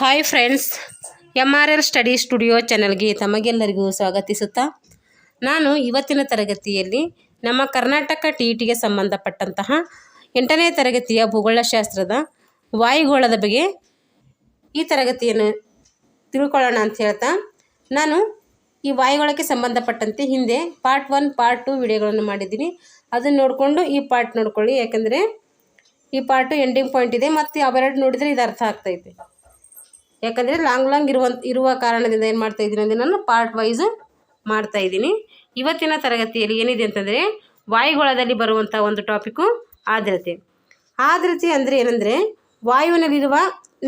Hi friends M R L study studio ಚಾನಲ್ಗೆ ತಮಗೆಲ್ಲರಿಗೂ ಸ್ವಾಗತಿಸುತ್ತಾ, ನಾನು ಇವತ್ತಿನ ತರಗತಿಯಲ್ಲಿ ನಮ್ಮ ಕರ್ನಾಟಕ ಟಿ ಟಿಗೆ ಸಂಬಂಧಪಟ್ಟಂತಹ ಎಂಟನೇ ತರಗತಿಯ ಭೂಗೋಳಶಾಸ್ತ್ರದ ವಾಯುಗೋಳದ ಬಗ್ಗೆ ಈ ತರಗತಿಯನ್ನು ತಿಳ್ಕೊಳ್ಳೋಣ ಅಂತ ಹೇಳ್ತಾ, ನಾನು ಈ ವಾಯುಗೋಳಕ್ಕೆ ಸಂಬಂಧಪಟ್ಟಂತೆ ಹಿಂದೆ ಪಾರ್ಟ್ ಒನ್ ಪಾರ್ಟ್ ಟು ವಿಡಿಯೋಗಳನ್ನು ಮಾಡಿದ್ದೀನಿ. ಅದನ್ನು ನೋಡಿಕೊಂಡು ಈ ಪಾರ್ಟ್ ನೋಡ್ಕೊಳ್ಳಿ, ಯಾಕೆಂದರೆ ಈ ಪಾರ್ಟು ಎಂಡಿಂಗ್ ಪಾಯಿಂಟ್ ಇದೆ, ಮತ್ತು ಅವೆರಡು ನೋಡಿದರೆ ಇದು ಅರ್ಥ ಆಗ್ತೈತೆ ಯಾಕಂದರೆ ಲಾಂಗ್ ಲಾಂಗ್ ಇರುವ ಇರುವ ಕಾರಣದಿಂದ ಏನು ಮಾಡ್ತಾ ಇದ್ದೀನಿ ಅಂದರೆ ನಾನು ಪಾರ್ಟ್ ವೈಸು ಮಾಡ್ತಾ ಇದ್ದೀನಿ. ಇವತ್ತಿನ ತರಗತಿಯಲ್ಲಿ ಏನಿದೆ ಅಂತಂದರೆ ವಾಯುಗೋಳದಲ್ಲಿ ಬರುವಂಥ ಒಂದು ಟಾಪಿಕ್ಕು ಆದ್ರತೆ. ಆದ್ರತೆ ಅಂದರೆ ಏನಂದರೆ ವಾಯುವಿನಲ್ಲಿರುವ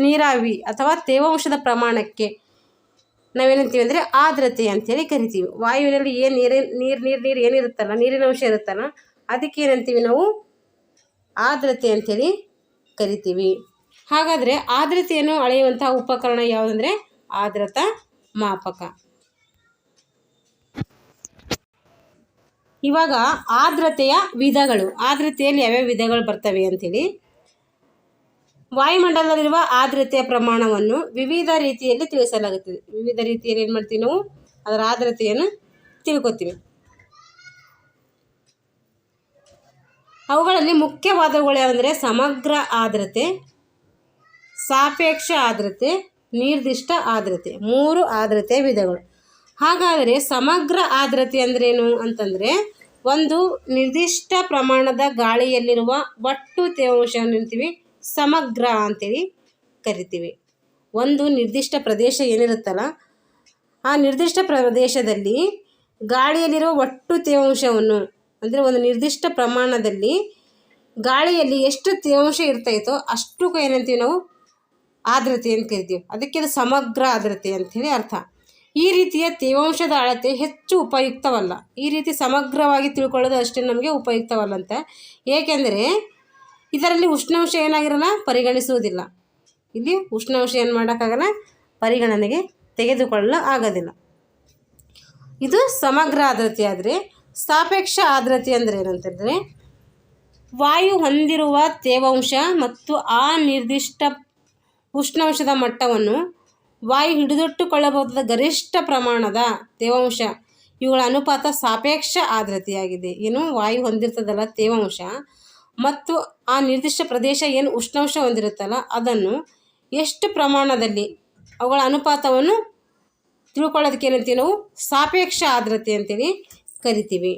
ನೀರಾವಿ ಅಥವಾ ತೇವಾಂಶದ ಪ್ರಮಾಣಕ್ಕೆ ನಾವೇನಂತೀವಿ ಅಂದರೆ ಆರ್ದ್ರತೆ ಅಂತೇಳಿ ಕರಿತೀವಿ. ವಾಯುವಿನಲ್ಲಿ ಏನು ನೀರು ನೀರು ನೀರು ನೀರು ಏನಿರುತ್ತಲ್ಲ, ನೀರಿನ ಅಂಶ ಇರುತ್ತಲ್ಲ, ಅದಕ್ಕೆ ಏನಂತೀವಿ ನಾವು ಆದ್ರತೆ ಅಂಥೇಳಿ ಕರಿತೀವಿ. ಹಾಗಾದರೆ ಆರ್ದ್ರತೆಯನ್ನು ಅಳೆಯುವಂತಹ ಉಪಕರಣ ಯಾವುದಂದರೆ ಆದ್ರತಾ ಮಾಪಕ. ಇವಾಗ ಆರ್ದ್ರತೆಯ ವಿಧಗಳು ಆರ್ದ್ರತೆಯಲ್ಲಿ ಯಾವ್ಯಾವ ವಿಧಗಳು ಬರ್ತವೆ ಅಂತೇಳಿ. ವಾಯುಮಂಡಲದಲ್ಲಿರುವ ಆರ್ದ್ರತೆಯ ಪ್ರಮಾಣವನ್ನು ವಿವಿಧ ರೀತಿಯಲ್ಲಿ ತಿಳಿಸಲಾಗುತ್ತದೆ. ವಿವಿಧ ರೀತಿಯಲ್ಲಿ ಏನು ಮಾಡ್ತೀವಿ ನಾವು? ಅದರ ಆರ್ದ್ರತೆಯನ್ನು ತಿಳ್ಕೊತೀವಿ. ಅವುಗಳಲ್ಲಿ ಮುಖ್ಯವಾದವುಗಳು ಯಾವಂದರೆ ಸಮಗ್ರ ಆರ್ದ್ರತೆ ಸಾಪೇಕ್ಷ ಆದ್ರತೆ, ನಿರ್ದಿಷ್ಟ ಆದ್ರತೆ, ಮೂರು ಆದ್ರತೆ ವಿಧಗಳು. ಹಾಗಾದರೆ ಸಮಗ್ರ ಆದ್ರತೆ ಅಂದ್ರೇನು ಅಂತಂದರೆ ಒಂದು ನಿರ್ದಿಷ್ಟ ಪ್ರಮಾಣದ ಗಾಳಿಯಲ್ಲಿರುವ ಒಟ್ಟು ತೇವಾಂಶ ಅಂತೀವಿ ಸಮಗ್ರ ಅಂತೇಳಿ ಕರಿತೀವಿ. ಒಂದು ನಿರ್ದಿಷ್ಟ ಪ್ರದೇಶ ಏನಿರುತ್ತಲ್ಲ, ಆ ನಿರ್ದಿಷ್ಟ ಪ್ರದೇಶದಲ್ಲಿ ಗಾಳಿಯಲ್ಲಿರುವ ಒಟ್ಟು ತೇವಾಂಶವನ್ನು, ಅಂದರೆ ಒಂದು ನಿರ್ದಿಷ್ಟ ಪ್ರಮಾಣದಲ್ಲಿ ಗಾಳಿಯಲ್ಲಿ ಎಷ್ಟು ತೇವಾಂಶ ಇರ್ತೈತೋ ಅಷ್ಟು ಏನಂತೀವಿ ನಾವು ಆರ್ದ್ರತೆ ಅಂತ ಕರಿತೀವಿ. ಅದಕ್ಕೆ ಅದು ಸಮಗ್ರ ಆದ್ರತೆ ಅಂಥೇಳಿ ಅರ್ಥ. ಈ ರೀತಿಯ ತೇವಾಂಶದ ಅಳತೆ ಹೆಚ್ಚು ಉಪಯುಕ್ತವಲ್ಲ. ಈ ರೀತಿ ಸಮಗ್ರವಾಗಿ ತಿಳ್ಕೊಳ್ಳೋದು ಅಷ್ಟೇ ನಮಗೆ ಉಪಯುಕ್ತವಲ್ಲ ಅಂತ ಏಕೆಂದರೆ ಇದರಲ್ಲಿ ಉಷ್ಣಾಂಶ ಏನಾಗಿರಲ್ಲ? ಪರಿಗಣಿಸುವುದಿಲ್ಲ. ಇಲ್ಲಿ ಉಷ್ಣಾಂಶ ಏನು ಮಾಡೋಕ್ಕಾಗಲ್ಲ? ಪರಿಗಣನೆಗೆ ತೆಗೆದುಕೊಳ್ಳಲು ಆಗೋದಿಲ್ಲ. ಇದು ಸಮಗ್ರ ಆದ್ರತೆ ಆದರೆ ಸಾಪೇಕ್ಷ ಆದ್ರತೆ ಅಂದರೆ ಏನಂತಂದರೆ ವಾಯು ಹೊಂದಿರುವ ತೇವಾಂಶ ಮತ್ತು ಆ ನಿರ್ದಿಷ್ಟ ಉಷ್ಣಾಂಶದ ಮಟ್ಟವನ್ನು ವಾಯು ಹಿಡಿದಿಟ್ಟುಕೊಳ್ಳಬಹುದಾದ ಗರಿಷ್ಠ ಪ್ರಮಾಣದ ತೇವಾಂಶ. ಇವುಗಳ ಅನುಪಾತ ಸಾಪೇಕ್ಷ ಆರ್ದ್ರತೆಯಾಗಿದೆ ಏನು? ವಾಯು ಹೊಂದಿರ್ತದಲ್ಲ ತೇವಾಂಶ. ಮತ್ತು ಆ ನಿರ್ದಿಷ್ಟ ಪ್ರದೇಶ ಏನು ಉಷ್ಣಾಂಶ ಹೊಂದಿರುತ್ತಲ್ಲ, ಅದನ್ನು ಎಷ್ಟು ಪ್ರಮಾಣದಲ್ಲಿ ಅವುಗಳ ಅನುಪಾತವನ್ನು ತಿಳ್ಕೊಳ್ಳೋದಕ್ಕೆ ಏನಂತೀವಿ ನಾವು ಸಾಪೇಕ್ಷ ಆದ್ರತೆ ಅಂತೇಳಿ ಕರಿತೀವಿ.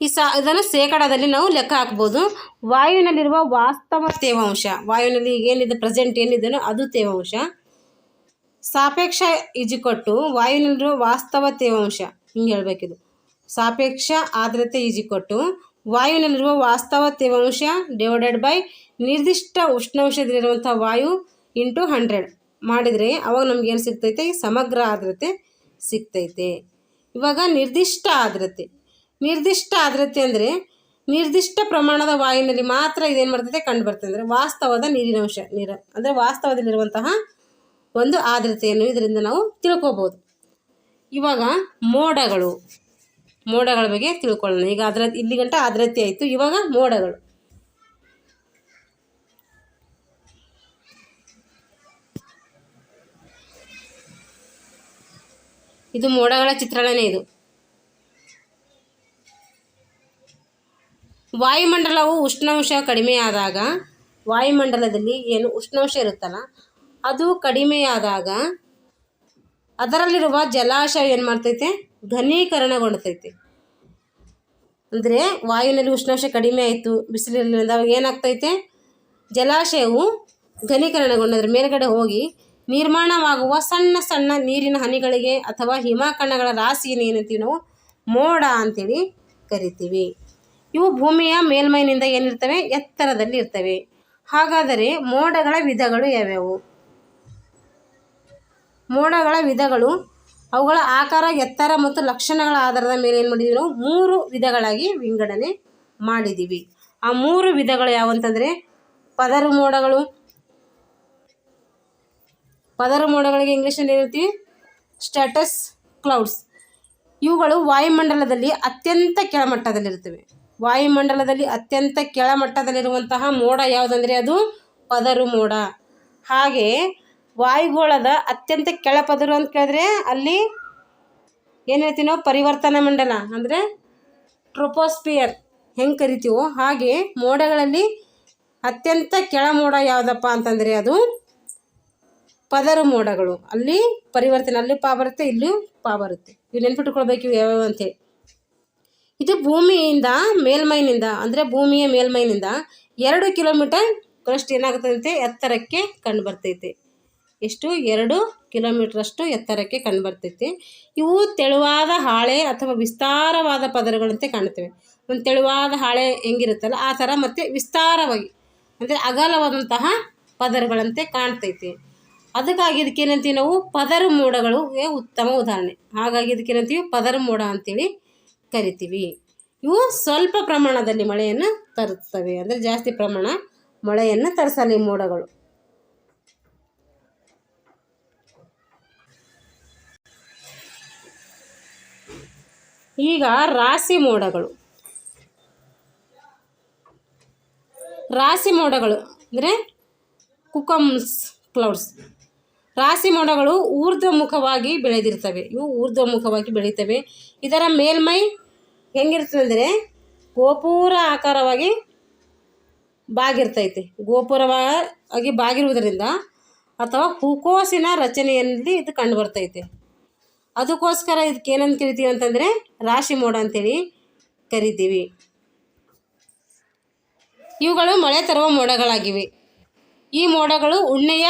ಈ ಸಾ, ಇದನ್ನು ಶೇಕಡಾದಲ್ಲಿ ನಾವು ಲೆಕ್ಕ ಹಾಕ್ಬೋದು. ವಾಯುವಿನಲ್ಲಿರುವ ವಾಸ್ತವ ತೇವಾಂಶ. ವಾಯುವಿನಲ್ಲಿ ಏನಿದೆ ಪ್ರೆಸೆಂಟ್ ಏನಿದೆಯೋ ಅದು ತೇವಾಂಶ. ಸಾಪೇಕ್ಷ ಈಜಿಕೊಟ್ಟು ವಾಯುವಿನಲ್ಲಿರುವ ವಾಸ್ತವ ತೇವಾಂಶ. ಹಿಂಗೆ ಹೇಳಬೇಕಿದು. ಸಾಪೇಕ್ಷ ಆದ್ರತೆ ಈಜಿಕೊಟ್ಟು ವಾಯುವಿನಲ್ಲಿರುವ ವಾಸ್ತವ ತೇವಾಂಶ ಡಿವೈಡೆಡ್ ಬೈ ನಿರ್ದಿಷ್ಟ ಉಷ್ಣಾಂಶದಲ್ಲಿರುವಂಥ ವಾಯು ಇಂಟು ಹಂಡ್ರೆಡ್ ಮಾಡಿದರೆ ಅವಾಗ ನಮ್ಗೆ ಏನು ಸಿಗ್ತೈತೆ? ಸಮಗ್ರ ಆದ್ರತೆ ಸಿಗ್ತೈತೆ. ಇವಾಗ ನಿರ್ದಿಷ್ಟ ಆರ್ದ್ರತೆ ನಿರ್ದಿಷ್ಟ ಆದ್ರತೆ ಅಂದರೆ ನಿರ್ದಿಷ್ಟ ಪ್ರಮಾಣದ ವಾಯುವಿನಲ್ಲಿ ಮಾತ್ರ ಇದೇನು ಮಾಡ್ತದೆ ಕಂಡು ಬರ್ತದೆ ಅಂದರೆ ವಾಸ್ತವದ ನೀರಿನಂಶ ನೀರು. ಅಂದರೆ ವಾಸ್ತವದಲ್ಲಿರುವಂತಹ ಒಂದು ಆದ್ರತೆಯನ್ನು ಇದರಿಂದ ನಾವು ತಿಳ್ಕೋಬೋದು. ಇವಾಗ ಮೋಡಗಳು, ಮೋಡಗಳ ಬಗ್ಗೆ ತಿಳ್ಕೊಳ್ಳೋಣ. ಈಗ ಅದ್ರ ಇಲ್ಲಿ ಆದ್ರತೆ ಆಯಿತು, ಇವಾಗ ಮೋಡಗಳು. ಇದು ಮೋಡಗಳ ಚಿತ್ರಣನೇ ಇದು. ವಾಯುಮಂಡಲವು ಉಷ್ಣಾಂಶ ಕಡಿಮೆಯಾದಾಗ, ವಾಯುಮಂಡಲದಲ್ಲಿ ಏನು ಉಷ್ಣಾಂಶ ಇರುತ್ತಲ್ಲ, ಅದು ಕಡಿಮೆಯಾದಾಗ ಅದರಲ್ಲಿರುವ ಜಲಾಶಯ ಏನು ಮಾಡ್ತೈತೆ? ಘನೀಕರಣಗೊಳ್ತೈತೆ. ಅಂದರೆ ವಾಯುವಿನಲ್ಲಿ ಉಷ್ಣಾಂಶ ಕಡಿಮೆ ಆಯಿತು ಬಿಸಿಲಿನಿಂದ ಅವಾಗ ಏನಾಗ್ತೈತೆ? ಜಲಾಶಯವು ಘನೀಕರಣಗೊಂಡದ್ರ ಮೇಲ್ಗಡೆ ಹೋಗಿ ನಿರ್ಮಾಣವಾಗುವ ಸಣ್ಣ ಸಣ್ಣ ನೀರಿನ ಹನಿಗಳಿಗೆ ಅಥವಾ ಹಿಮಕಣಗಳ ರಾಶಿಯನ್ನು ಏನಂತೀವಿ ನಾವು? ಮೋಡ ಅಂತೇಳಿ ಕರಿತೀವಿ. ಇವು ಭೂಮಿಯ ಮೇಲ್ಮೈನಿಂದ ಏನಿರ್ತವೆ? ಎತ್ತರದಲ್ಲಿ ಇರ್ತವೆ. ಹಾಗಾದರೆ ಮೋಡಗಳ ವಿಧಗಳು ಯಾವ್ಯಾವು? ಮೋಡಗಳ ವಿಧಗಳು ಅವುಗಳ ಆಕಾರ, ಎತ್ತರ ಮತ್ತು ಲಕ್ಷಣಗಳ ಆಧಾರದ ಮೇಲೆ ಏನು ಮಾಡಿದ್ದೀವಿ ನಾವು? ಮೂರು ವಿಧಗಳಾಗಿ ವಿಂಗಡಣೆ ಮಾಡಿದ್ದೀವಿ ಆ ಮೂರು ವಿಧಗಳು ಯಾವಂತಂದರೆ ಪದರು ಮೋಡಗಳು. ಪದರು ಮೋಡಗಳಿಗೆ ಇಂಗ್ಲೀಷಲ್ಲಿ ಏನಿರ್ತೀವಿ ಸ್ಟ್ಯಾಟಸ್ ಕ್ಲೌಡ್ಸ್. ಇವುಗಳು ವಾಯುಮಂಡಲದಲ್ಲಿ ಅತ್ಯಂತ ಕೆಳಮಟ್ಟದಲ್ಲಿರ್ತವೆ. ವಾಯುಮಂಡಲದಲ್ಲಿ ಅತ್ಯಂತ ಕೆಳಮಟ್ಟದಲ್ಲಿರುವಂತಹ ಮೋಡ ಯಾವುದಂದರೆ ಅದು ಪದರು ಮೋಡ. ಹಾಗೆ ವಾಯುಗೋಳದ ಅತ್ಯಂತ ಕೆಳ ಪದರು ಅಂತ ಕೇಳಿದ್ರೆ ಅಲ್ಲಿ ಏನು ಹೇಳ್ತೀವಿ ನಾವು ಪರಿವರ್ತನಾ ಮಂಡಲ ಅಂದರೆ ಟ್ರೋಪೋಸ್ಪಿಯರ್ ಹೆಂಗೆ ಕರಿತೀವೋ ಹಾಗೆ ಮೋಡಗಳಲ್ಲಿ ಅತ್ಯಂತ ಕೆಳ ಮೋಡ ಯಾವುದಪ್ಪ ಅಂತಂದರೆ ಅದು ಪದರು ಮೋಡಗಳು. ಅಲ್ಲಿ ಪರಿವರ್ತನೆ, ಅಲ್ಲಿ ಪಾ ಬರುತ್ತೆ, ಇಲ್ಲಿ ಪಾ ಬರುತ್ತೆ. ಇವು ನೆನ್ಪಿಟ್ಕೊಳ್ಬೇಕು ಇವು ಯಾವ್ಯಾವ ಅಂತೇಳಿ ಇದು ಭೂಮಿಯಿಂದ ಮೇಲ್ಮೈನಿಂದ, ಅಂದರೆ ಭೂಮಿಯ ಮೇಲ್ಮೈನಿಂದ ಎರಡು ಕಿಲೋಮೀಟರ್ ಅಷ್ಟು ಏನಾಗುತ್ತೈತೆ? ಎತ್ತರಕ್ಕೆ ಕಂಡು ಬರ್ತೈತೆ ಎಷ್ಟು? ಎರಡು ಕಿಲೋಮೀಟ್ರಷ್ಟು ಎತ್ತರಕ್ಕೆ ಕಂಡು ಬರ್ತೈತೆ ಇವು ತೆಳುವಾದ ಹಾಳೆ ಅಥವಾ ವಿಸ್ತಾರವಾದ ಪದರಗಳಂತೆ ಕಾಣ್ತವೆ ಒಂದು ತೆಳುವಾದ ಹಾಳೆ ಹೆಂಗಿರುತ್ತಲ್ಲ, ಆ ಥರ ಮತ್ತು ವಿಸ್ತಾರವಾಗಿ, ಅಂದರೆ ಅಗಲವಾದಂತಹ ಪದರಗಳಂತೆ ಕಾಣ್ತೈತೆ. ಅದಕ್ಕಾಗಿ ಇದಕ್ಕೇನಂತೀವಿ ನಾವು ಪದರ ಮೋಡಗಳು ಉತ್ತಮ ಉದಾಹರಣೆ. ಹಾಗಾಗಿ ಇದಕ್ಕೇನಂತೀವಿ ಪದರ ಮೋಡ ಅಂತೇಳಿ ಕರಿತೀವಿ. ಇವು ಸ್ವಲ್ಪ ಪ್ರಮಾಣದಲ್ಲಿ ಮಳೆಯನ್ನು ತರುತ್ತವೆ. ಅಂದರೆ ಜಾಸ್ತಿ ಪ್ರಮಾಣ ಮಳೆಯನ್ನು ತರಿಸಲಿ ಮೋಡಗಳು. ಈಗ ರಾಶಿ ಮೋಡಗಳು. ರಾಶಿ ಮೋಡಗಳು ಅಂದರೆ ಕುಕಮ್ಸ್ ಕ್ಲೌಡ್ಸ್. ರಾಶಿ ಮೋಡಗಳು ಊರ್ಧ್ವಮುಖವಾಗಿ ಬೆಳೆದಿರ್ತವೆ. ಇವು ಊರ್ಧ್ವಮುಖವಾಗಿ ಬೆಳೀತವೆ. ಇದರ ಮೇಲ್ಮೈ ಹೆಂಗಿರ್ತದೆ ಅಂದರೆ ಗೋಪುರ ಆಕಾರವಾಗಿ ಬಾಗಿರ್ತೈತೆ. ಗೋಪುರವಾಗಿ ಬಾಗಿರುವುದರಿಂದ ಅಥವಾ ಹೂಕೋಸಿನ ರಚನೆಯಲ್ಲಿ ಇದು ಕಂಡು ಬರ್ತೈತೆ ಅದಕ್ಕೋಸ್ಕರ ಇದಕ್ಕೆ ಏನಂತ ಕರಿತೀವಿ ಅಂತಂದರೆ ರಾಶಿ ಮೋಡ ಅಂತೇಳಿ ಕರಿತೀವಿ. ಇವುಗಳು ಮಳೆ ತರುವ ಮೋಡಗಳಾಗಿವೆ. ಈ ಮೋಡಗಳು ಉಣ್ಣೆಯ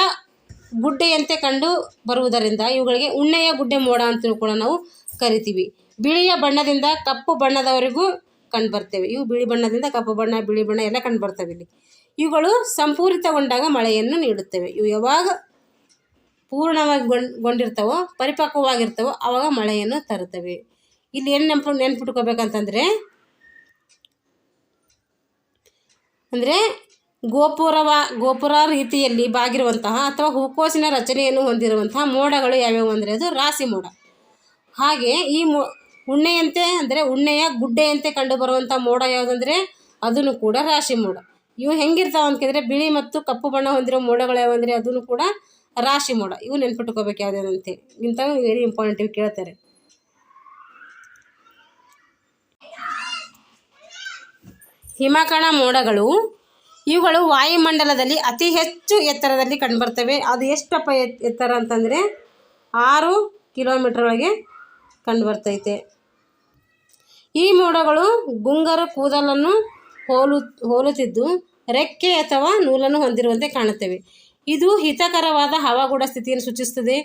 ಗುಡ್ಡೆಯಂತೆ ಕಂಡು ಬರುವುದರಿಂದ ಇವುಗಳಿಗೆ ಉಣ್ಣೆಯ ಗುಡ್ಡೆ ಮೋಡ ಅಂತಲೂ ಕೂಡ ನಾವು ಕರಿತೀವಿ. ಬಿಳಿಯ ಬಣ್ಣದಿಂದ ಕಪ್ಪು ಬಣ್ಣದವರೆಗೂ ಕಂಡು ಬರ್ತೇವೆ ಇವು ಬಿಳಿ ಬಣ್ಣದಿಂದ ಕಪ್ಪು ಬಣ್ಣ, ಬಿಳಿ ಬಣ್ಣ ಎಲ್ಲ ಕಂಡು ಬರ್ತವೆ ಇಲ್ಲಿ. ಇವುಗಳು ಸಂಪೂರಿತಗೊಂಡಾಗ ಮಳೆಯನ್ನು ನೀಡುತ್ತವೆ. ಇವು ಯಾವಾಗ ಪೂರ್ಣವಾಗಿ ಗೊಂಡಿರ್ತವೋ, ಪರಿಪಕ್ವವಾಗಿರ್ತವೋ ಆವಾಗ ಮಳೆಯನ್ನು ತರುತ್ತವೆ. ಇಲ್ಲಿ ಏನು ನೆನಪು, ನೆನ್ಪಿಟ್ಕೋಬೇಕಂತಂದರೆ, ಅಂದರೆ ಗೋಪುರವ, ಗೋಪುರ ರೀತಿಯಲ್ಲಿ ಬಾಗಿರುವಂತಹ ಅಥವಾ ಹೂಕೋಸಿನ ರಚನೆಯನ್ನು ಹೊಂದಿರುವಂತಹ ಮೋಡಗಳು ಯಾವ್ಯಾವು ಅಂದರೆ ಅದು ರಾಶಿ ಮೋಡ. ಹಾಗೆ ಈ ಮೋ ಉಣ್ಣೆಯಂತೆ ಅಂದರೆ ಉಣ್ಣೆಯ ಗುಡ್ಡೆಯಂತೆ ಕಂಡು ಬರುವಂಥ ಮೋಡ ಯಾವುದಂದರೆ ಅದನ್ನು ಕೂಡ ರಾಶಿ ಮೋಡ. ಇವು ಹೆಂಗಿರ್ತಾವೆ ಅಂತ ಕೇಳಿದ್ರೆ ಬಿಳಿ ಮತ್ತು ಕಪ್ಪು ಬಣ್ಣ ಹೊಂದಿರೋ ಮೋಡಗಳು ಯಾವಂದರೆ ಅದನ್ನು ಕೂಡ ರಾಶಿ ಮೋಡ. ಇವು ನೆನ್ಪಿಟ್ಕೋಬೇಕು ಯಾವುದೇನಂತೆ ಇಂಥವು ವೆರಿ ಇಂಪಾರ್ಟೆಂಟ್ ಇವು ಕೇಳ್ತಾರೆ. ಹಿಮಕಣ ಮೋಡಗಳು, ಇವುಗಳು ವಾಯುಮಂಡಲದಲ್ಲಿ ಅತಿ ಹೆಚ್ಚು ಎತ್ತರದಲ್ಲಿ ಕಂಡುಬರ್ತವೆ. ಅದು ಎಷ್ಟಪ್ಪ ಎತ್ತರ ಅಂತಂದರೆ ಆರು ಕಿಲೋಮೀಟರ್ ಒಳಗೆ ಕಂಡುಬರ್ತೈತೆ ಈ ಮೋಡಗಳು ಗುಂಗರ ಕೂದಲನ್ನು ಹೋಲು, ಹೋಲುತ್ತಿದ್ದು ರೆಕ್ಕೆ ಅಥವಾ ನೂಲನ್ನು ಹೊಂದಿರುವಂತೆ ಕಾಣುತ್ತವೆ. ಇದು ಹಿತಕರವಾದ ಹವಾಗುಣ ಸ್ಥಿತಿಯನ್ನು ಸೂಚಿಸುತ್ತದೆ.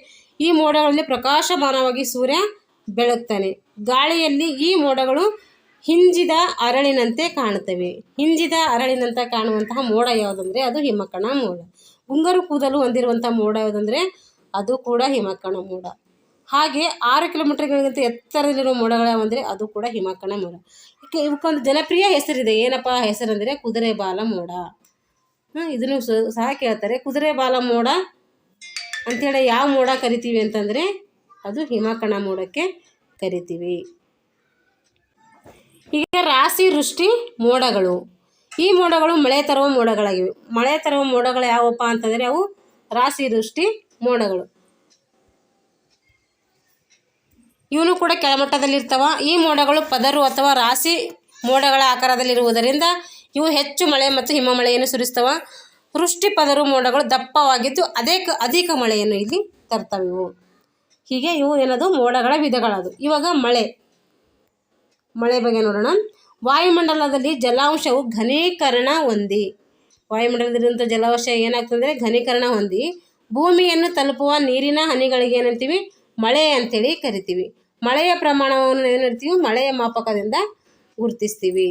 ಈ ಮೋಡಗಳಲ್ಲಿ ಪ್ರಕಾಶಮಾನವಾಗಿ ಸೂರ್ಯ ಬೆಳಗ್ತಾನೆ. ಗಾಳಿಯಲ್ಲಿ ಈ ಮೋಡಗಳು ಹಿಂಜಿದ ಅರಳಿನಂತೆ ಕಾಣುತ್ತವೆ. ಹಿಂಜಿದ ಅರಳಿನಂತೆ ಕಾಣುವಂತಹ ಮೋಡ ಯಾವುದಂದರೆ ಅದು ಹಿಮಕಣ ಮೋಡ. ಉಂಗರು ಕೂದಲು ಹೊಂದಿರುವಂಥ ಮೋಡ ಯಾವುದಂದರೆ ಅದು ಕೂಡ ಹಿಮಕಣ ಮೋಡ. ಹಾಗೆ ಆರು ಕಿಲೋಮೀಟರ್ಗಳಿಗಿಂತ ಎತ್ತರದಲ್ಲಿರುವ ಮೋಡಗಳ ಅಂದರೆ ಅದು ಕೂಡ ಹಿಮಕಣ ಮೋಡ. ಯಾಕೆ ಇವಕ್ಕೊಂದು ಜನಪ್ರಿಯ ಹೆಸರಿದೆ. ಏನಪ್ಪ ಹೆಸರಂದರೆ ಕುದುರೆ ಬಾಲ ಮೋಡ. ಇದನ್ನು ಸಹ ಕೇಳ್ತಾರೆ. ಕುದುರೆ ಬಾಲ ಮೋಡ ಅಂಥೇಳಿ ಯಾವ ಮೋಡ ಕರಿತೀವಿ ಅಂತಂದರೆ ಅದು ಹಿಮಕಣ ಮೋಡಕ್ಕೆ ಕರಿತೀವಿ. ಈಗ ರಾಶಿ ವೃಷ್ಟಿ ಮೋಡಗಳು. ಈ ಮೋಡಗಳು ಮಳೆ ತರುವ ಮೋಡಗಳಾಗಿವೆ. ಮಳೆ ತರುವ ಮೋಡಗಳು ಯಾವಪ್ಪ ಅಂತಂದರೆ ಅವು ರಾಶಿ ವೃಷ್ಟಿ ಮೋಡಗಳು. ಇವನು ಕೂಡ ಕೆಳಮಟ್ಟದಲ್ಲಿರ್ತಾವ. ಈ ಮೋಡಗಳು ಪದರು ಅಥವಾ ರಾಶಿ ಮೋಡಗಳ ಆಕಾರದಲ್ಲಿರುವುದರಿಂದ ಇವು ಹೆಚ್ಚು ಮಳೆ ಮತ್ತು ಹಿಮಮಳೆಯನ್ನು ಸುರಿಸ್ತವ. ವೃಷ್ಟಿ ಪದರು ಮೋಡಗಳು ದಪ್ಪವಾಗಿದ್ದು ಅದೇ ಅಧಿಕ ಮಳೆಯನ್ನು ಇಲ್ಲಿ ತರ್ತವೆ ಇವು ಹೀಗೆ ಇವು ಏನದು? ಮೋಡಗಳ ವಿಧಗಳದು. ಇವಾಗ ಮಳೆ. ಮಳೆ ಬಗ್ಗೆ ನೋಡೋಣ. ವಾಯುಮಂಡಲದಲ್ಲಿ ಜಲಾಂಶವು ಘನೀಕರಣ ಹೊಂದಿ. ವಾಯುಮಂಡಲದಲ್ಲಿರುವಂಥ ಜಲಾಂಶ ಏನಾಗ್ತದೆ ಘನೀಕರಣ ಹೊಂದಿ. ಭೂಮಿಯನ್ನು ತಲುಪುವ ನೀರಿನ ಹನಿಗಳಿಗೆ ಏನಂತೀವಿ? ಮಳೆ ಅಂತೇಳಿ ಕರಿತೀವಿ. ಮಳೆಯ ಪ್ರಮಾಣವನ್ನು ಏನು ಮಳೆಯ ಮಾಪಕದಿಂದ ಗುರುತಿಸ್ತೀವಿ.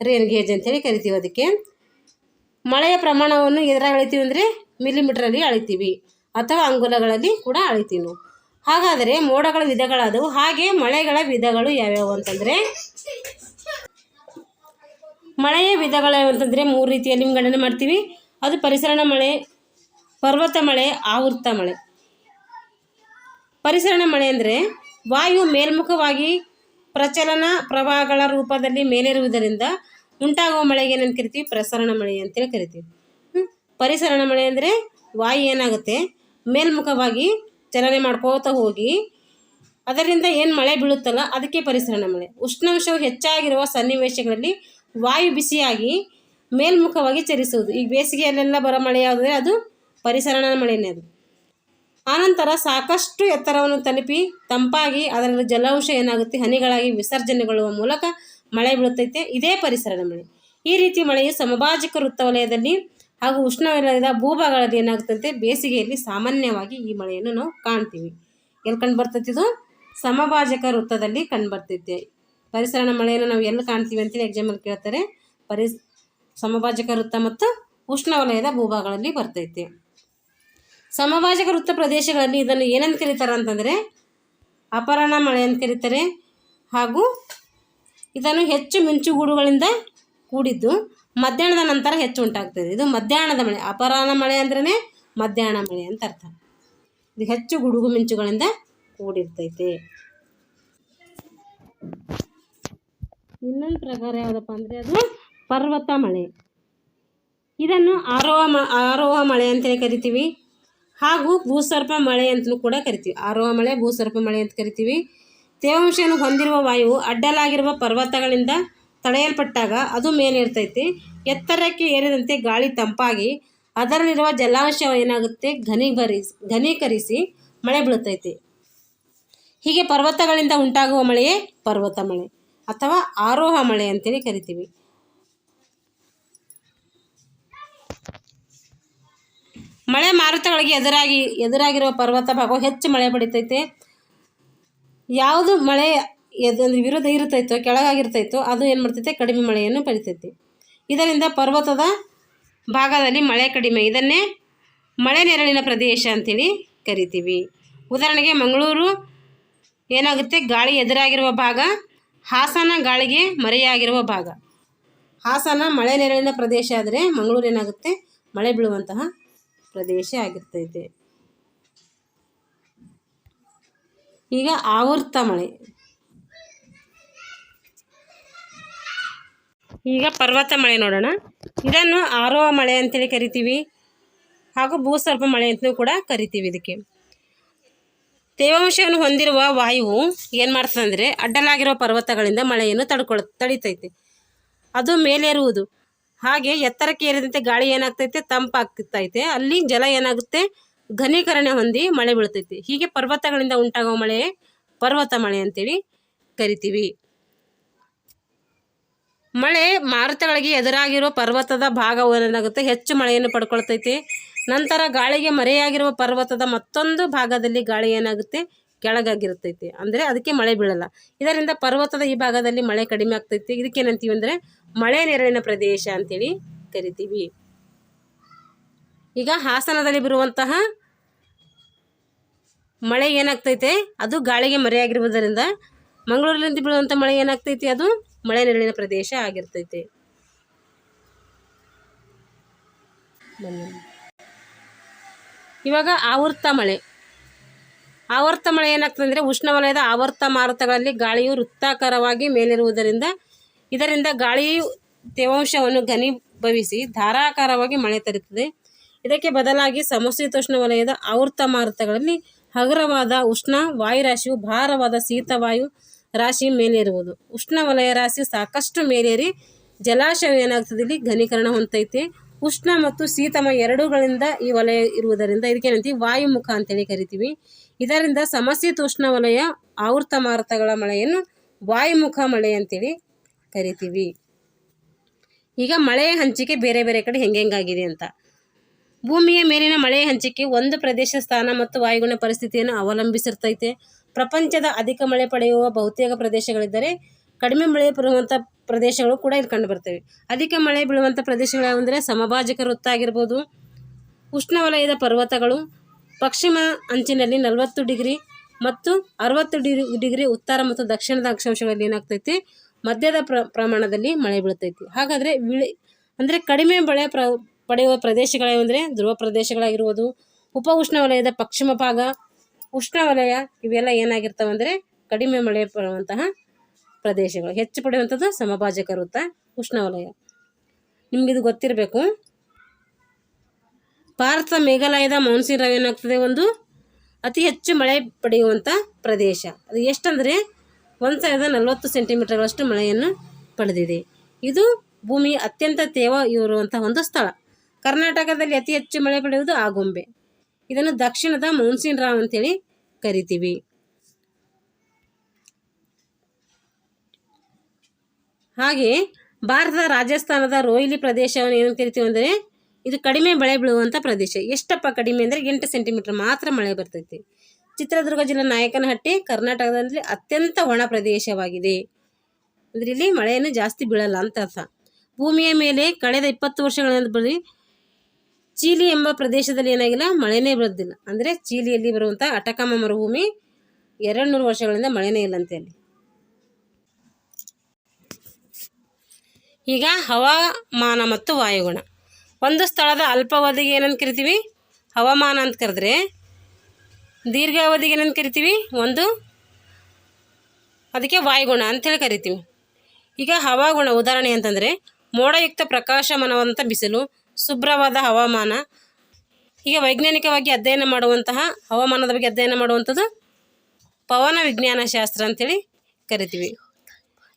ರೇನ್ ಗೇಜ್ ಅಂತೇಳಿ ಕರಿತೀವಿ ಅದಕ್ಕೆ. ಮಳೆಯ ಪ್ರಮಾಣವನ್ನು ಎದ್ರಾಗ ಅಳಿತೀವಿ ಅಂದರೆ ಮಿಲಿಮೀಟ್ರಲ್ಲಿ ಅಳಿತೀವಿ, ಅಥವಾ ಅಂಗುಲಗಳಲ್ಲಿ ಕೂಡ ಅಳಿತೀವಿ ನಾವು. ಹಾಗಾದರೆ ಮೋಡಗಳ ವಿಧಗಳಾದವು, ಹಾಗೆ ಮಳೆಗಳ ವಿಧಗಳು ಯಾವ್ಯಾವು ಅಂತಂದರೆ, ಮಳೆಯ ವಿಧಗಳು ಅಂತಂದರೆ ಮೂರು ರೀತಿಯಲ್ಲಿ ವಿಂಗಡಣೆ ಮಾಡ್ತೀವಿ. ಅದು ಪರಿಸರಣ ಮಳೆ, ಪರ್ವತ ಮಳೆ, ಆವೃತ ಮಳೆ. ಪರಿಸರಣ ಮಳೆ ಅಂದರೆ ವಾಯು ಮೇಲ್ಮುಖವಾಗಿ ಪ್ರಚಲನ ಪ್ರವಾಹಗಳ ರೂಪದಲ್ಲಿ ಮೇಲೇರುವುದರಿಂದ ಉಂಟಾಗುವ ಮಳೆಗೆ ಏನಂತ ಕರಿತೀವಿ? ಪ್ರಸರಣ ಮಳೆ ಅಂತೇಳಿ ಕರಿತೀವಿ? ಪರಿಸರಣ ಮಳೆ ಅಂದರೆ ವಾಯು ಏನಾಗುತ್ತೆ? ಮೇಲ್ಮುಖವಾಗಿ ಚಲನೆ ಮಾಡ್ಕೋತಾ ಹೋಗಿ ಅದರಿಂದ ಏನು ಮಳೆ ಬೀಳುತ್ತಲ್ಲ, ಅದಕ್ಕೆ ಪರಿಸರಣ ಮಳೆ. ಉಷ್ಣಾಂಶವು ಹೆಚ್ಚಾಗಿರುವ ಸನ್ನಿವೇಶಗಳಲ್ಲಿ ವಾಯು ಬಿಸಿಯಾಗಿ ಮೇಲ್ಮುಖವಾಗಿ ಚಲಿಸುವುದು. ಈಗ ಬೇಸಿಗೆಯಲ್ಲೆಲ್ಲ ಬರೋ ಮಳೆ ಯಾವುದಂದರೆ ಅದು ಪರಿಸರಣ ಮಳೆನೇ ಅದು. ಆನಂತರ ಸಾಕಷ್ಟು ಎತ್ತರವನ್ನು ತಲುಪಿ ತಂಪಾಗಿ ಅದರಲ್ಲಿ ಜಲಾಂಶ ಏನಾಗುತ್ತೆ? ಹನಿಗಳಾಗಿ ವಿಸರ್ಜನೆಗೊಳ್ಳುವ ಮೂಲಕ ಮಳೆ ಬೀಳುತ್ತೈತೆ. ಇದೇ ಪರಿಸರದ ಮಳೆ ಈ ರೀತಿ ಮಳೆಯು ಸಮಭಾಜಕ ವೃತ್ತವಲಯದಲ್ಲಿ ಹಾಗೂ ಉಷ್ಣವಲಯದ ಭೂಭಾಗಗಳಲ್ಲಿ ಏನಾಗುತ್ತಂತೆ? ಬೇಸಿಗೆಯಲ್ಲಿ ಸಾಮಾನ್ಯವಾಗಿ ಈ ಮಳೆಯನ್ನು ನಾವು ಕಾಣ್ತೀವಿ. ಎಲ್ಲಿ ಕಂಡು ಬರ್ತೈತೆ ಇದು? ಸಮಭಾಜಕ ವೃತ್ತದಲ್ಲಿ ಕಂಡು ಬರ್ತೈತೆ. ಪರಿಸರನ ಮಳೆಯನ್ನು ನಾವು ಎಲ್ಲಿ ಕಾಣ್ತೀವಿ ಅಂತೇಳಿ ಎಕ್ಸಾಮಲ್ಲಿ ಕೇಳ್ತಾರೆ. ಪರಿ, ಸಮಭಾಜಕ ವೃತ್ತ ಮತ್ತು ಉಷ್ಣವಲಯದ ಭೂಭಾಗಗಳಲ್ಲಿ ಬರ್ತೈತೆ. ಸಮಭಾಜಕ ವೃತ್ತ ಪ್ರದೇಶಗಳಲ್ಲಿ ಇದನ್ನು ಏನಂತ ಕರೀತಾರೆ ಅಂತಂದರೆ ಅಪರಾಣ ಮಳೆ ಅಂತ ಕರೀತಾರೆ. ಹಾಗೂ ಇದನ್ನು ಹೆಚ್ಚು ಮಿಂಚುಗೂಡುಗಳಿಂದ ಕೂಡಿದ್ದು ಮಧ್ಯಾಹ್ನದ ನಂತರ ಹೆಚ್ಚು ಉಂಟಾಗ್ತದೆ. ಇದು ಮಧ್ಯಾಹ್ನದ ಮಳೆ, ಅಪರಾಹ್ನ ಮಳೆ ಅಂದ್ರೇ ಮಧ್ಯಾಹ್ನ ಮಳೆ ಅಂತ ಅರ್ಥ. ಇದು ಹೆಚ್ಚು ಗುಡುಗು ಮಿಂಚುಗಳಿಂದ ಕೂಡಿರ್ತೈತೆ. ಇನ್ನೊಂದು ಪ್ರಕಾರ ಯಾವುದಪ್ಪ ಅಂದರೆ ಅದು ಪರ್ವತ ಮಳೆ. ಇದನ್ನು ಆರೋಹ ಆರೋಹ ಮಳೆ ಅಂತಲೇ ಕರಿತೀವಿ. ಹಾಗೂ ಭೂಸರ್ಪ ಮಳೆ ಅಂತಲೂ ಕೂಡ ಕರಿತೀವಿ. ಆರೋಹ ಮಳೆ ಭೂಸರ್ಪ ಮಳೆ ಅಂತ ಕರಿತೀವಿ. ತೇವಾಂಶವನ್ನು ಹೊಂದಿರುವ ವಾಯುವು ಅಡ್ಡಲಾಗಿರುವ ಪರ್ವತಗಳಿಂದ ತಡೆಯಲ್ಪಟ್ಟಾಗ ಅದು ಮೇಲಿರ್ತೈತಿ. ಎತ್ತರಕ್ಕೆ ಏರಿದಂತೆ ಗಾಳಿ ತಂಪಾಗಿ ಅದರಲ್ಲಿರುವ ಜಲಾಂಶ ಏನಾಗುತ್ತೆ? ಘನೀಭರಿಸಿ ಘನೀಕರಿಸಿ ಮಳೆ ಬೀಳುತ್ತೈತಿ ಹೀಗೆ ಪರ್ವತಗಳಿಂದ ಉಂಟಾಗುವ ಮಳೆಯೇ ಪರ್ವತ ಮಳೆ ಅಥವಾ ಆರೋಹ ಮಳೆ ಅಂತೇಳಿ ಕರಿತೀವಿ. ಮಳೆ ಮಾರುತಗಳಿಗೆ ಎದುರಾಗಿ, ಎದುರಾಗಿರುವ ಪರ್ವತ ಭಾಗವು ಹೆಚ್ಚು ಮಳೆ ಪಡಿತೈತೆ. ಯಾವುದು ಮಳೆ ಎದು ವಿರುದ್ಧ ಇರ್ತೈತೋ ಕೆಳಗಾಗಿರ್ತೈತೋ, ಅದು ಏನು ಮಾಡ್ತೈತೆ? ಕಡಿಮೆ ಮಳೆಯನ್ನು ಪಡಿತೈತಿ. ಇದರಿಂದ ಪರ್ವತದ ಭಾಗದಲ್ಲಿ ಮಳೆ ಕಡಿಮೆ. ಇದನ್ನೇ ಮಳೆ ನೆರಳಿನ ಪ್ರದೇಶ ಅಂತೇಳಿ ಕರಿತೀವಿ. ಉದಾಹರಣೆಗೆ ಮಂಗಳೂರು ಏನಾಗುತ್ತೆ? ಗಾಳಿ ಎದುರಾಗಿರುವ ಭಾಗ, ಹಾಸನ ಗಾಳಿಗೆ ಮರೆಯಾಗಿರುವ ಭಾಗ. ಹಾಸನ ಮಳೆ ನೆರಳಿನ ಪ್ರದೇಶ ಆದರೆ ಮಂಗಳೂರು ಏನಾಗುತ್ತೆ? ಮಳೆ ಬೀಳುವಂತಹ ಪ್ರದೇಶ ಆಗಿರ್ತೈತೆ. ಈಗ ಆವೃತ ಮಳೆ. ಈಗ ಪರ್ವತ ಮಳೆ ನೋಡೋಣ. ಇದನ್ನು ಆರೋಹ ಮಳೆ ಅಂತೇಳಿ ಕರಿತೀವಿ. ಹಾಗೂ ಭೂಸ್ವಲ್ಪ ಮಳೆ ಅಂತಲೂ ಕೂಡ ಕರಿತೀವಿ ಇದಕ್ಕೆ. ತೇವಾಂಶವನ್ನು ಹೊಂದಿರುವ ವಾಯುವು ಏನು ಮಾಡ್ತದೆ ಅಂದರೆ ಅಡ್ಡಲಾಗಿರುವ ಪರ್ವತಗಳಿಂದ ಮಳೆಯನ್ನು ತಡ್ಕೊಳ್, ತಡಿತೈತೆ. ಅದು ಮೇಲೇರುವುದು. ಹಾಗೆ ಎತ್ತರಕ್ಕೆ ಏರಿದಂತೆ ಗಾಳಿ ಏನಾಗ್ತೈತೆ? ತಂಪಾಗ್ತೈತೆ. ಅಲ್ಲಿ ಜಲ ಏನಾಗುತ್ತೆ? ಘನೀಕರಣ ಹೊಂದಿ ಮಳೆ ಬೀಳ್ತೈತಿ. ಹೀಗೆ ಪರ್ವತಗಳಿಂದ ಉಂಟಾಗುವ ಮಳೆ ಪರ್ವತ ಮಳೆ ಅಂತೇಳಿ ಕರಿತೀವಿ. ಮಳೆ ಮಾರುತಗಳಿಗೆ ಎದುರಾಗಿರುವ ಪರ್ವತದ ಭಾಗವು ಏನಾಗುತ್ತೆ? ಹೆಚ್ಚು ಮಳೆಯನ್ನು ಪಡ್ಕೊಳ್ತೈತಿ. ನಂತರ ಗಾಳಿಗೆ ಮರೆಯಾಗಿರುವ ಪರ್ವತದ ಮತ್ತೊಂದು ಭಾಗದಲ್ಲಿ ಗಾಳಿ ಏನಾಗುತ್ತೆ? ಕೆಳಗಾಗಿರ್ತೈತಿ. ಅಂದರೆ ಅದಕ್ಕೆ ಮಳೆ ಬೀಳಲ್ಲ. ಇದರಿಂದ ಪರ್ವತದ ಈ ಭಾಗದಲ್ಲಿ ಮಳೆ ಕಡಿಮೆ ಆಗ್ತೈತಿ. ಇದಕ್ಕೆ ಏನಂತೀವಿ ಅಂದರೆ ಮಳೆ ನೆರಳಿನ ಪ್ರದೇಶ ಅಂತೇಳಿ ಕರಿತೀವಿ. ಈಗ ಹಾಸನದಲ್ಲಿ ಬರುವಂತಹ ಮಳೆ ಏನಾಗ್ತೈತೆ? ಅದು ಗಾಳಿಗೆ ಮರೆಯಾಗಿರುವುದರಿಂದ ಮಂಗಳೂರಿನಿಂದ ಬೀಳುವಂಥ ಮಳೆ ಏನಾಗ್ತೈತಿ? ಅದು ಮಳೆ ನೆರಳಿನ ಪ್ರದೇಶ ಆಗಿರ್ತೈತಿ. ಇವಾಗ ಆವೃತ್ತ ಮಳೆ. ಆವರ್ತ ಮಳೆ ಏನಾಗ್ತದೆ ಅಂದರೆ ಉಷ್ಣವಲಯದ ಆವರ್ತ ಮಾರುತಗಳಲ್ಲಿ ಗಾಳಿಯು ವೃತ್ತಾಕಾರವಾಗಿ ಮೇಲಿರುವುದರಿಂದ ಇದರಿಂದ ಗಾಳಿಯು ತೇವಾಂಶವನ್ನು ಘನೀಭವಿಸಿ ಧಾರಾಕಾರವಾಗಿ ಮಳೆ ತರುತ್ತದೆ. ಇದಕ್ಕೆ ಬದಲಾಗಿ ಸಮಶೀತೋಷ್ಣ ವಲಯದ ಆವೃತ ಮಾರುತಗಳಲ್ಲಿ ಹಗುರವಾದ ಉಷ್ಣ, ವಾಯುರಾಶಿಯು ಭಾರವಾದ ಶೀತವಾಯು ರಾಶಿ ಮೇಲೇರುವುದು. ಉಷ್ಣವಲಯ ರಾಶಿ ಸಾಕಷ್ಟು ಮೇಲೇರಿ ಜಲಾಶಯ ಏನಾಗ್ತದೆ ಇಲ್ಲಿ ಘನೀಕರಣ ಹೊಂದೈತೆ ಉಷ್ಣ ಮತ್ತು ಶೀತಮ ಎರಡುಗಳಿಂದ ಈ ವಲಯ ಇರುವುದರಿಂದ ಇದಕ್ಕೆ ಏನಂತೀವಿ? ವಾಯುಮುಖ ಅಂತೇಳಿ ಕರಿತೀವಿ. ಇದರಿಂದ ಸಮಶೀತೋಷ್ಣ ವಲಯ ಆವೃತ ಮಾರುತಗಳ ಮಳೆಯನ್ನು ವಾಯುಮುಖ ಮಳೆ ಅಂತೇಳಿ ಕರಿತೀವಿ. ಈಗ ಮಳೆಯ ಹಂಚಿಕೆ ಬೇರೆ ಬೇರೆ ಕಡೆ ಹೆಂಗೆ ಹೆಂಗಾಗಿದೆ ಅಂತ. ಭೂಮಿಯ ಮೇಲಿನ ಮಳೆಯ ಹಂಚಿಕೆ ಒಂದು ಪ್ರದೇಶ ಸ್ಥಾನ ಮತ್ತು ವಾಯುಗುಣ ಪರಿಸ್ಥಿತಿಯನ್ನು ಅವಲಂಬಿಸಿರ್ತೈತೆ. ಪ್ರಪಂಚದ ಅಧಿಕ ಮಳೆ ಪಡೆಯುವ ಬಹುತೇಕ ಪ್ರದೇಶಗಳಿದ್ದರೆ ಕಡಿಮೆ ಮಳೆ ಬರುವಂಥ ಪ್ರದೇಶಗಳು ಕೂಡ ಇಲ್ಲಿ ಕಂಡು ಬರ್ತವೆ. ಅಧಿಕ ಮಳೆ ಬೀಳುವಂಥ ಪ್ರದೇಶಗಳು ಸಮಭಾಜಕ ವೃತ್ತ ಆಗಿರ್ಬೋದು ಉಷ್ಣವಲಯದ ಪರ್ವತಗಳು ಪಶ್ಚಿಮ ಅಂಚಿನಲ್ಲಿ ನಲವತ್ತು ಡಿಗ್ರಿ ಮತ್ತು ಅರವತ್ತು ಡಿಗ್ರಿ ಡಿಗ್ರಿ ಉತ್ತರ ಮತ್ತು ದಕ್ಷಿಣದ ಅಕ್ಷಾಂಶಗಳಲ್ಲಿ ಏನಾಗ್ತೈತಿ? ಮಧ್ಯದ ಪ್ರ ಪ್ರಮಾಣದಲ್ಲಿ ಮಳೆ ಬೀಳ್ತೈತಿ. ಹಾಗಾದರೆ ವಿಳಿ ಅಂದರೆ ಕಡಿಮೆ ಮಳೆ ಪ್ರ ಪಡೆಯುವ ಪ್ರದೇಶಗಳೇ ಅಂದರೆ ಧ್ರುವ ಪ್ರದೇಶಗಳಾಗಿರ್ಬೋದು, ಉಪ ಉಷ್ಣವಲಯದ ಪಶ್ಚಿಮ ಭಾಗ, ಉಷ್ಣವಲಯ ಇವೆಲ್ಲ ಏನಾಗಿರ್ತವೆ ಅಂದರೆ ಕಡಿಮೆ ಮಳೆ ಪಡುವಂತಹ ಪ್ರದೇಶಗಳು. ಹೆಚ್ಚು ಪಡೆಯುವಂಥದ್ದು ಸಮಭಾಜಕ ವೃತ್ತ ಉಷ್ಣವಲಯ. ನಿಮಗಿದು ಗೊತ್ತಿರಬೇಕು. ಭಾರತ ಮೇಘಾಲಯದ ಮೌನ್ಸಿನ್ ರಾವ್ ಏನಾಗ್ತದೆ ಒಂದು ಅತಿ ಹೆಚ್ಚು ಮಳೆ ಪಡೆಯುವಂಥ ಪ್ರದೇಶ. ಅದು ಎಷ್ಟಂದರೆ ಒಂದು ಸಾವಿರದ ನಲವತ್ತು ಸೆಂಟಿಮೀಟರ್ಗಳಷ್ಟು ಮಳೆಯನ್ನು ಪಡೆದಿದೆ. ಇದು ಭೂಮಿ ಅತ್ಯಂತ ತೇವ ಇರುವಂಥ ಒಂದು ಸ್ಥಳ. ಕರ್ನಾಟಕದಲ್ಲಿ ಅತಿ ಹೆಚ್ಚು ಮಳೆ ಪಡೆಯುವುದು ಆಗುಂಬೆ ಇದನ್ನು ದಕ್ಷಿಣದ ಮೌನ್ಸಿನ್ ರಾವ್ ಅಂತೇಳಿ ಕರಿತೀವಿ. ಹಾಗೆ ಭಾರತದ ರಾಜಸ್ಥಾನದ ರೋಹಿಲಿ ಪ್ರದೇಶವನ್ನು ಏನು ಕರಿತೀವಿ ಅಂದರೆ ಇದು ಕಡಿಮೆ ಮಳೆ ಬೀಳುವಂಥ ಪ್ರದೇಶ. ಎಷ್ಟಪ್ಪ ಕಡಿಮೆ ಅಂದರೆ ಎಂಟು ಸೆಂಟಿಮೀಟರ್ ಮಾತ್ರ ಮಳೆ ಬರ್ತೈತಿ. ಚಿತ್ರದುರ್ಗ ಜಿಲ್ಲೆ ನಾಯಕನಹಟ್ಟಿ ಕರ್ನಾಟಕದಲ್ಲಿ ಅತ್ಯಂತ ಒಣ ಪ್ರದೇಶವಾಗಿದೆ. ಅಂದರೆ ಇಲ್ಲಿ ಮಳೆಯನ್ನು ಜಾಸ್ತಿ ಬೀಳಲ್ಲ ಅಂತ ಅರ್ಥ. ಭೂಮಿಯ ಮೇಲೆ ಕಳೆದ ಇಪ್ಪತ್ತು ವರ್ಷಗಳಿಂದ ಬಳಿ ಚೀಲಿ ಎಂಬ ಪ್ರದೇಶದಲ್ಲಿ ಏನಾಗಿಲ್ಲ, ಮಳೆನೇ ಬರೋದಿಲ್ಲ. ಅಂದರೆ ಚೀಲಿಯಲ್ಲಿ ಬರುವಂಥ ಅಟಕಾಮ ಮರುಭೂಮಿ ಎರಡು ನೂರು ವರ್ಷಗಳಿಂದ ಮಳೆನೇ ಇಲ್ಲಂತೆ ಅಲ್ಲಿ ಈಗ ಹವಾಮಾನ ಮತ್ತು ವಾಯುಗುಣ. ಒಂದು ಸ್ಥಳದ ಅಲ್ಪಾವಧಿಗೆ ಏನಂತ ಕರಿತೀವಿ? ಹವಾಮಾನ ಅಂತ ಕರೆದ್ರೆ ದೀರ್ಘಾವಧಿಗೆ ಏನಂತ ಕರಿತೀವಿ? ಒಂದು ಅದಕ್ಕೆ ವಾಯುಗುಣ ಅಂತೇಳಿ ಕರಿತೀವಿ. ಈಗ ಹವಾಗುಣ ಉದಾಹರಣೆ ಅಂತಂದರೆ ಮೋಡಯುಕ್ತ ಪ್ರಕಾಶಮಾನವಾದಂಥ ಬಿಸಿಲು, ಶುಭ್ರವಾದ ಹವಾಮಾನ. ಈಗ ವೈಜ್ಞಾನಿಕವಾಗಿ ಅಧ್ಯಯನ ಮಾಡುವಂತಹ ಹವಾಮಾನದ ಬಗ್ಗೆ ಅಧ್ಯಯನ ಮಾಡುವಂಥದ್ದು ಪವನ ವಿಜ್ಞಾನ ಶಾಸ್ತ್ರ ಅಂತೇಳಿ ಕರಿತೀವಿ.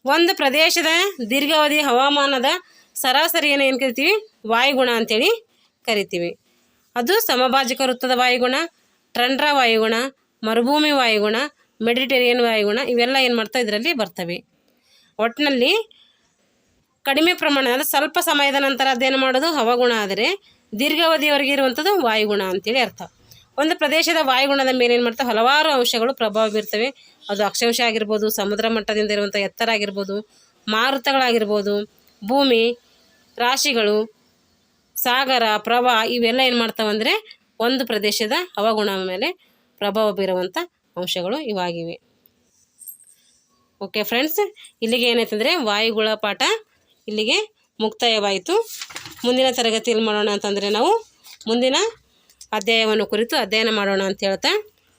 ಒಂದು ಪ್ರದೇಶದ ದೀರ್ಘಾವಧಿ ಹವಾಮಾನದ ಸರಾಸರಿಯನ್ನು ಏನು ಕರಿತೀವಿ? ವಾಯುಗುಣ ಅಂತೇಳಿ ಕರಿತೀವಿ. ಅದು ಸಮಭಾಜಕ ವೃತ್ತದ ವಾಯುಗುಣ, ಟ್ರಂಡ್ರ ವಾಯುಗುಣ, ಮರುಭೂಮಿ ವಾಯುಗುಣ, ಮೆಡಿಟೇರಿಯನ್ ವಾಯುಗುಣ ಇವೆಲ್ಲ ಏನು ಮಾಡ್ತಾ ಇದರಲ್ಲಿ ಬರ್ತವೆ. ಒಟ್ಟಿನಲ್ಲಿ ಕಡಿಮೆ ಪ್ರಮಾಣ ಅಂದರೆ ಸ್ವಲ್ಪ ಸಮಯದ ನಂತರ ಅಧ್ಯಯನ ಮಾಡೋದು? ಹವಗುಣ ಆದರೆ ದೀರ್ಘಾವಧಿಯವರೆಗೆ ಇರುವಂಥದ್ದು ವಾಯುಗುಣ ಅಂತೇಳಿ ಅರ್ಥ. ಒಂದು ಪ್ರದೇಶದ ವಾಯುಗುಣದ ಮೇಲೆ ಏನು ಮಾಡ್ತವೆ? ಹಲವಾರು ಅಂಶಗಳು ಪ್ರಭಾವ ಬೀರ್ತವೆ. ಅದು ಅಕ್ಷಾಂಶ ಆಗಿರ್ಬೋದು, ಸಮುದ್ರ ಮಟ್ಟದಿಂದ ಇರುವಂಥ ಎತ್ತರ ಆಗಿರ್ಬೋದು, ಮಾರುತಗಳಾಗಿರ್ಬೋದು, ಭೂಮಿ ರಾಶಿಗಳು, ಸಾಗರ, ಪ್ರಭಾ ಇವೆಲ್ಲ ಏನು ಮಾಡ್ತಾವಂದರೆ ಒಂದು ಪ್ರದೇಶದ ಹವಾಗುಣ ಮೇಲೆ ಪ್ರಭಾವ ಬೀರುವಂಥ ಅಂಶಗಳು ಇವಾಗಿವೆ. ಓಕೆ ಫ್ರೆಂಡ್ಸ್ ಇಲ್ಲಿಗೆ ಏನಾಯ್ತಂದರೆ ವಾಯುಗುಳ ಪಾಠ ಇಲ್ಲಿಗೆ ಮುಕ್ತಾಯವಾಯಿತು. ಮುಂದಿನ ತರಗತಿಯಲ್ಲಿ ಮಾಡೋಣ ಅಂತಂದರೆ ನಾವು ಮುಂದಿನ ಅಧ್ಯಾಯವನ್ನು ಕುರಿತು ಅಧ್ಯಯನ ಮಾಡೋಣ ಅಂತ ಹೇಳ್ತಾ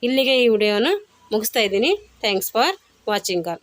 ಇಲ್ಲಿಗೆ ಈ ವಿಡಿಯೋವನ್ನು ಮುಗಿಸ್ತಾ ಇದ್ದೀನಿ. Thanks for watching all